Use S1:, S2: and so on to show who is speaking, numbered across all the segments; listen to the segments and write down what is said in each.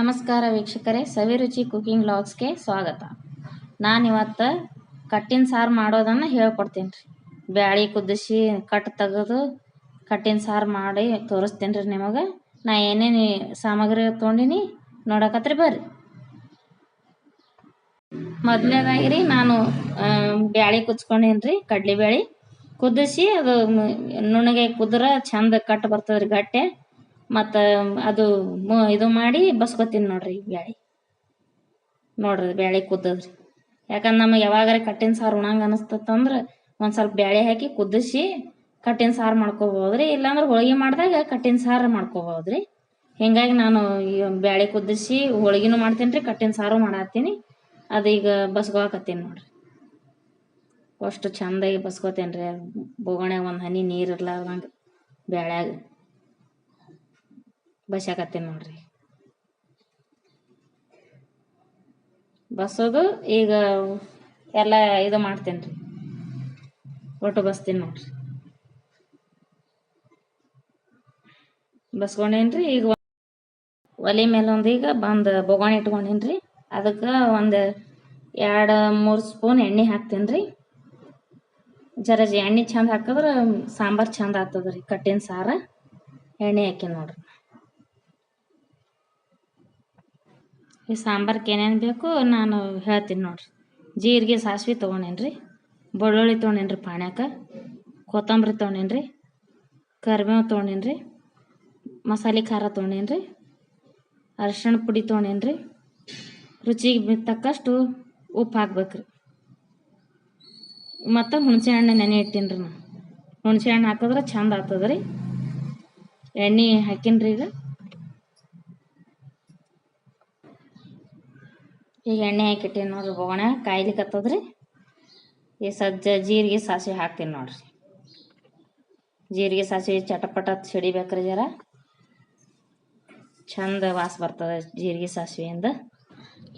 S1: ನಮಸ್ಕಾರ ವೀಕ್ಷಕರೇ, ಸವಿರುಚಿ ಕುಕಿಂಗ್ ಲಾಗ್ಸ್ಗೆ ಸ್ವಾಗತ. ನಾನಿವತ್ತು ಕಟ್ಟಿನ ಸಾರು ಮಾಡೋದನ್ನು ಹೇಳ್ಕೊಡ್ತೀನಿ ರೀ ಬ್ಯಾಳಿ ಕುದಿಸಿ ಕಟ್ ತೆಗೆದು ಕಟ್ಟಿನ ಸಾರು ಮಾಡಿ ತೋರಿಸ್ತೀನಿ ರೀ ನಿಮಗೆ. ನಾ ಏನೇನು ಸಾಮಗ್ರಿ ತೊಗೊಂಡಿನಿ ನೋಡಕತ್ರಿ ಬರ್ರಿ. ಮೊದಲನೇದಾಗಿ ರೀ ನಾನು ಬ್ಯಾಳಿ ಕುಚ್ಕೊಂಡೀನಿ ರೀ ಕಡ್ಲಿ ಬ್ಯಾಳಿ. ಕುದಿಸಿ ಅದು ನುಣಗೆ ಕುದ್ರೆ ಚಂದ ಕಟ್ ಬರ್ತದ್ರಿ ಗಟ್ಟೆ. ಮತ್ತು ಅದು ಮ ಇದು ಮಾಡಿ ಬಸ್ಕೊತೀನಿ ನೋಡ್ರಿ ಬ್ಯಾಳಿ. ನೋಡ್ರಿ ಬ್ಯಾಳಿ ಕುದ್ದದ್ರಿ. ಯಾಕಂದ್ರೆ ನಮಗೆ ಯಾವಾಗಾರ ಕಟ್ಟಿನ ಸಾರು ಉಣಂಗೆ ಅನಿಸ್ತಂದ್ರೆ ಒಂದು ಸ್ವಲ್ಪ ಬ್ಯಾಳಿ ಹಾಕಿ ಕುದಿಸಿ ಕಟ್ಟಿನ ಸಾರು ಮಾಡ್ಕೋಬೋದ್ರಿ. ಇಲ್ಲಾಂದ್ರೆ ಹೋಳಿಗೆ ಮಾಡಿದಾಗ ಕಟ್ಟಿನ ಸಾರು ಮಾಡ್ಕೋಬೋದ್ರಿ. ಹಿಂಗಾಗಿ ನಾನು ಬ್ಯಾಳಿ ಕುದಿಸಿ ಹೋಳ್ಗಿನೂ ಮಾಡ್ತೀನಿ ರೀ ಕಟ್ಟಿನ ಸಾರು ಮಾಡತ್ತೀನಿ. ಅದೀಗ ಬಸ್ಕೊಳಕತ್ತೀನಿ ನೋಡ್ರಿ. ಅಷ್ಟು ಚಂದಾಗಿ ಬಸ್ಕೋತೇನೆ ರೀ ಬೋಗಣ್ಯಾಗ ಒಂದು ಹನಿ ನೀರು ಇರ್ಲಾರ್ದಂಗೆ ಬ್ಯಾಳ್ಯಾಗ. ಬಸ್ಯಾಕತ್ತೀನಿ ನೋಡ್ರಿ ಬಸೋದು ಈಗ ಎಲ್ಲ ಇದು ಮಾಡ್ತೀನಿ ರೀ. ಒಟ್ಟು ಬಸ್ತೀನಿ ನೋಡ್ರಿ. ಬಸ್ಕೊಂಡೇನ್ರಿ ಈಗ ಒಲೆ ಮೇಲೆ ಒಂದು ಈಗ ಬಂದು ಬೊಗಾಣಿ ಇಟ್ಕೊಂಡೇನ್ರಿ ಅದಕ್ಕೆ ಒಂದು ಎರಡು ಮೂರು ಸ್ಪೂನ್ ಎಣ್ಣೆ ಹಾಕ್ತೀನಿ ರೀ. ಜರ ಎಣ್ಣೆ ಚಂದ ಹಾಕಿದ್ರೆ ಸಾಂಬಾರು ಚಂದ ಆಗ್ತದ್ರಿ, ಕಟ್ಟಿನ ಸಾರು. ಎಣ್ಣೆ ಹಾಕಿ ನೋಡ್ರಿ. ಈ ಸಾಂಬಾರ್ಗೆ ಏನೇನು ಬೇಕು ನಾನು ಹೇಳ್ತೀನಿ ನೋಡ್ರಿ. ಜೀರಿಗೆ ಸಾಸಿವೆ ತೊಗೊಂಡೇನು ರೀ ಬೆಳ್ಳುಳ್ಳಿ ತೊಗೊಂಡೇನು ರೀ ಪಾಣ್ಯಾಕ, ಕೊತ್ತಂಬರಿ ತೊಗೊಂಡೇನು ರೀ ಕರಿಬೇವು ತೊಗೊಂಡೇನು ರೀ ಮಸಾಲೆ ಖಾರ ತೊಗೊಂಡೇನು ರೀ ಅರಿಶಿಣ ಪುಡಿ ತೊಗೊಂಡೇನು ರೀ ರುಚಿಗೆ ತಕ್ಕಷ್ಟು ಉಪ್ಪು ಹಾಕ್ಬೇಕು ರೀ ಮತ್ತು ಹುಣಸೆ ಹಣ್ಣು ನೆನೆ ಇಟ್ಟೀನಿ ರೀ ನಾನು ಹುಣಸೆ ಹಣ್ಣು ಹಾಕಿದ್ರೆ ಚಂದ ಆಗ್ತದೆ ರೀ ಎಣ್ಣೆ ಹಾಕೀನಿ ರೀ ಈಗ. ಈಗ ಎಣ್ಣೆ ಹಾಕಿಟ್ಟೀನಿ ನೋಡ್ರಿ ಬೋಗಣ. ಕಾಯ್ಲಿಕತ್ತದ್ರಿ ಈ ಸಜ್ಜ ಜೀರಿಗೆ ಸಾಸಿವೆ ಹಾಕ್ತೀನಿ ನೋಡ್ರಿ. ಜೀರಿಗೆ ಸಾಸಿವೆ ಚಟಪಟ ಸಿಡಿಬೇಕ್ರಿ ಜರ. ಚಂದ ವಾಸ ಬರ್ತದೆ ಜೀರಿಗೆ ಸಾಸಿವೆಯಿಂದ.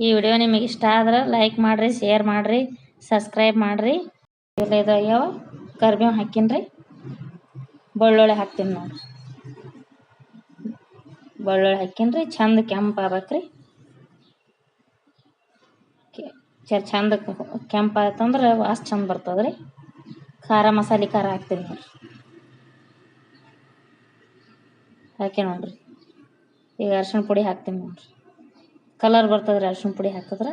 S1: ಈ ವಿಡಿಯೋ ನಿಮಗೆ ಇಷ್ಟ ಆದ್ರೆ ಲೈಕ್ ಮಾಡಿರಿ, ಶೇರ್ ಮಾಡಿರಿ, ಸಬ್ಸ್ಕ್ರೈಬ್ ಮಾಡಿರಿ. ಇದಾಗ್ಯಾವ ಕರ್ಬೇವು ಹಾಕಿನ್ರಿ. ರೀ ಬೆಳ್ಳುಳ್ಳಿ ಹಾಕ್ತೀನಿ ನೋಡ್ರಿ. ಬೆಳ್ಳುಳ್ಳಿ ಹಾಕಿನ್ರಿ, ಚಂದ ಕೆಂಪು ಕೆ- ಚ ಚಂದ ಕೆಂಪು ಆಯ್ತಂದ್ರೆ ವಾಸ್ ಚಂದ ಬರ್ತದೆ ರೀ ಖಾರ ಮಸಾಲೆ ಖಾರ ಹಾಕ್ತೀನಿ ನೋಡ್ರಿ. ಹಾಕಿ ನೋಡ್ರಿ. ಈಗ ಅರ್ಶಿಣ ಪುಡಿ ಹಾಕ್ತೀನಿ ನೋಡ್ರಿ. ಕಲರ್ ಬರ್ತದ್ರಿ ಅರ್ಶಿಣ ಪುಡಿ ಹಾಕಿದ್ರೆ.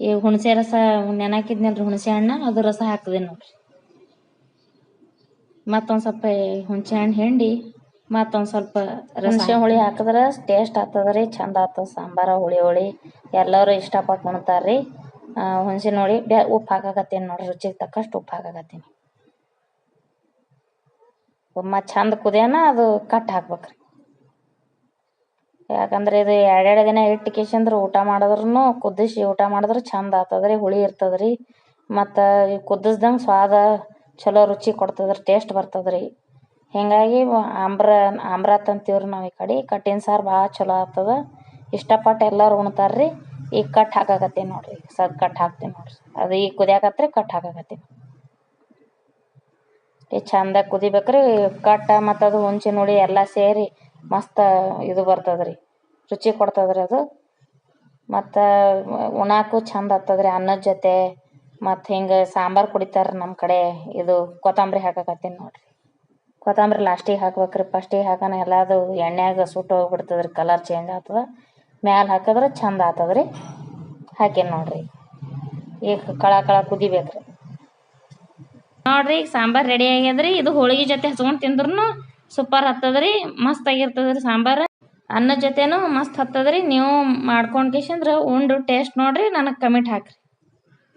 S1: ಈಗ ಹುಣಸೆ ರಸ ನೆನಾಕಿದ್ನಲ್ರಿ ಹುಣಸೆ ಹಣ್ಣು ಅದು ರಸ ಹಾಕಿದೆ ನೋಡ್ರಿ. ಮತ್ತೊಂದು ಸ್ವಲ್ಪ ಹುಣಸೆ ಹಣ್ಣು ಹಿಂಡಿ ಮತ್ತೊಂದು ಸ್ವಲ್ಪ ಹುಣಸೆ ಹುಳಿ ಹಾಕಿದ್ರೆ ಟೇಸ್ಟ್ ಆಗ್ತದ್ರಿ ಚಂದ ಆಗ್ತದೆ. ಸಾಂಬಾರ ಹುಳಿ ಹುಳಿ ಎಲ್ಲರೂ ಇಷ್ಟಪಟ್ಟು ಉಣ್ತಾರ್ರಿ. ಹುಣಸೆ ನೋಡಿ ಬ್ಯಾ ಉಪ್ಪು ಹಾಕಾಕತ್ತೇನೆ ನೋಡ್ರಿ, ರುಚಿಗೆ ತಕ್ಕಷ್ಟು ಉಪ್ಪು ಹಾಕಾಕತ್ತೀನಿ. ಮತ್ತು ಚಂದ ಕುದಿಯನ ಅದು ಕಟ್ ಹಾಕ್ಬೇಕ್ರಿ. ಯಾಕಂದ್ರೆ ಇದು ಎರಡೆರಡು ದಿನ ಇಟ್ಟು ಕೇಸಂದ್ರೆ ಊಟ ಮಾಡಿದ್ರೂ ಕುದಿಸಿ ಊಟ ಮಾಡಿದ್ರೆ ಚಂದ ಆಗ್ತದೆ ರೀ ಹುಳಿ ಇರ್ತದ್ರಿ. ಮತ್ತು ಕುದಿಸ್ದಂಗೆ ಸ್ವಾದ ಚಲೋ ರುಚಿ ಕೊಡ್ತದ್ರಿ ಟೇಸ್ಟ್ ಬರ್ತದ್ರಿ. ಹೀಗಾಗಿ ಆಂಬ್ರ ಆಮ್ರಾತ್ ಅಂತೀವ್ರಿ ನಾವು ಈ ಕಡೆ. ಕಟ್ಟಿನ ಸಾರು ಭಾಳ ಚಲೋ ಆಗ್ತದ. ಇಷ್ಟಪಟ್ಟು ಎಲ್ಲರೂ ಉಣ್ತಾರ್ರಿ. ಈಗ ಕಟ್ ಹಾಕಾಕತ್ತೀನಿ ನೋಡ್ರಿ. ಸದ್ ಕಟ್ ಹಾಕ್ತೀನಿ ನೋಡ್ರಿ. ಅದು ಈಗ ಕುದಿಯಾಕತ್ರೆ ಕಟ್ ಹಾಕಾಕತ್ತೀನಿ. ಈ ಚಂದ ಕುದಿಬೇಕ್ರಿ. ಕಟ್ಟ ಮತ್ತು ಅದು ಹುಂಚಿ ನೋಡಿ ಎಲ್ಲ ಸೇರಿ ಮಸ್ತ್ ಇದು ಬರ್ತದ್ರಿ. ರುಚಿ ಕೊಡ್ತದ್ರಿ ಅದು. ಮತ್ತು ಉಣಾಕು ಚಂದ ಆಗ್ತದ್ರಿ ಅನ್ನದ ಜೊತೆ. ಮತ್ತು ಹಿಂಗೆ ಸಾಂಬಾರು ಕುಡಿತಾರೆ ನಮ್ಮ ಕಡೆ. ಇದು ಕೊತ್ತಂಬರಿ ಹಾಕಾಕತ್ತೀನಿ ನೋಡ್ರಿ. ಕೊತ್ತಂಬರಿ ಲಾಸ್ಟಿಗೆ ಹಾಕ್ಬೇಕ್ರಿ. ಫಸ್ಟಿಗೆ ಹಾಕೋಣ ಎಲ್ಲದು ಎಣ್ಣೆಯಾಗ ಸುಟ್ಟು ಹೋಗ್ಬಿಡ್ತದ್ರಿ ಕಲರ್ ಚೇಂಜ್ ಆಗ್ತದೆ. ಮ್ಯಾಲೆ ಹಾಕಿದ್ರೆ ಚಂದ ಆತದ್ರಿ. ರೀ ಹಾಕೀನಿ ನೋಡ್ರಿ. ಈಗ ಕಳ ಕಳ ಕುದಿಬೇಕ್ರಿ. ನೋಡ್ರಿ, ಈಗ ಸಾಂಬಾರು ರೆಡಿ ಆಗ್ಯದ್ರಿ. ಇದು ಹೋಳಿಗೆ ಜೊತೆ ಹಚ್ಕೊಂಡು ತಿಂದ್ರೂ ಸೂಪರ್ ಹತ್ತದ್ರಿ ಮಸ್ತ್ ಆಗಿರ್ತದ್ರಿ ಸಾಂಬಾರು. ಅನ್ನದ ಜೊತೆನೂ ಮಸ್ತ್ ಹತ್ತದ್ರಿ. ನೀವು ಮಾಡ್ಕೊಂಡು ಕೇಸಂದ್ರೆ ಉಂಡು ಟೇಸ್ಟ್ ನೋಡ್ರಿ. ನನಗೆ ಕಮೆಂಟ್ ಹಾಕ್ರಿ.